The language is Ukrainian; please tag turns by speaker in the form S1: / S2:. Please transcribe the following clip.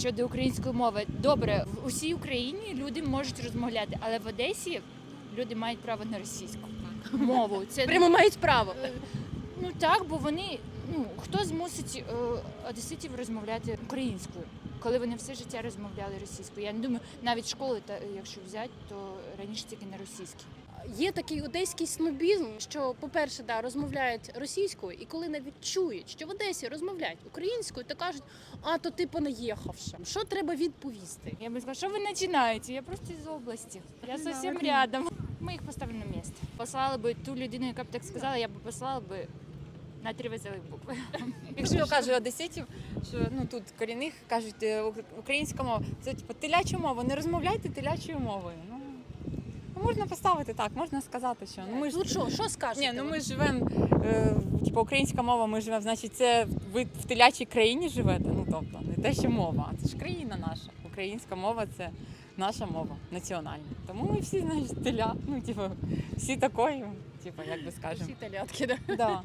S1: щодо української мови. Добре, в усій Україні люди можуть розмовляти, але в Одесі люди мають право на російську мову. Це
S2: Прямо мають право.
S1: Ну так, бо вони ну хто змусить е, одеситів розмовляти українською, коли вони все життя розмовляли російською. Я не думаю, навіть школи, та якщо взяти, то раніше тільки на російській.
S2: Є такий одеський снобізм, що, по-перше, да, розмовляють російською, і коли навіть чують, що в Одесі розмовляють українською, то кажуть, а то ти понаїхавши. Що треба відповісти?
S1: Я би сказала, що ви починаєте? Я просто з області. Я зовсім рядом. Ми їх поставимо на місце. Послала би ту людину, яка б так сказала, я б послала би на три веселих букви.
S3: Якщо кажуть одеситів, що ну тут корінних кажуть е, українська мова, це типу теляча мова. Не розмовляйте телячою мовою. Ну, ну, можна поставити так, можна сказати, що ну ми ж
S2: Тут що, що скажете?
S3: ні, ну ми живемо, е, типу, українська мова, ми живемо, значить, це ви в телячій країні живете. Ну тобто, не те, що мова, а це ж країна наша. Українська мова це наша мова національна. Тому ми всі, значить, теля, ну, типу, всі такої, типу, як би скажемо.
S2: Всі талятки, да.
S3: Да.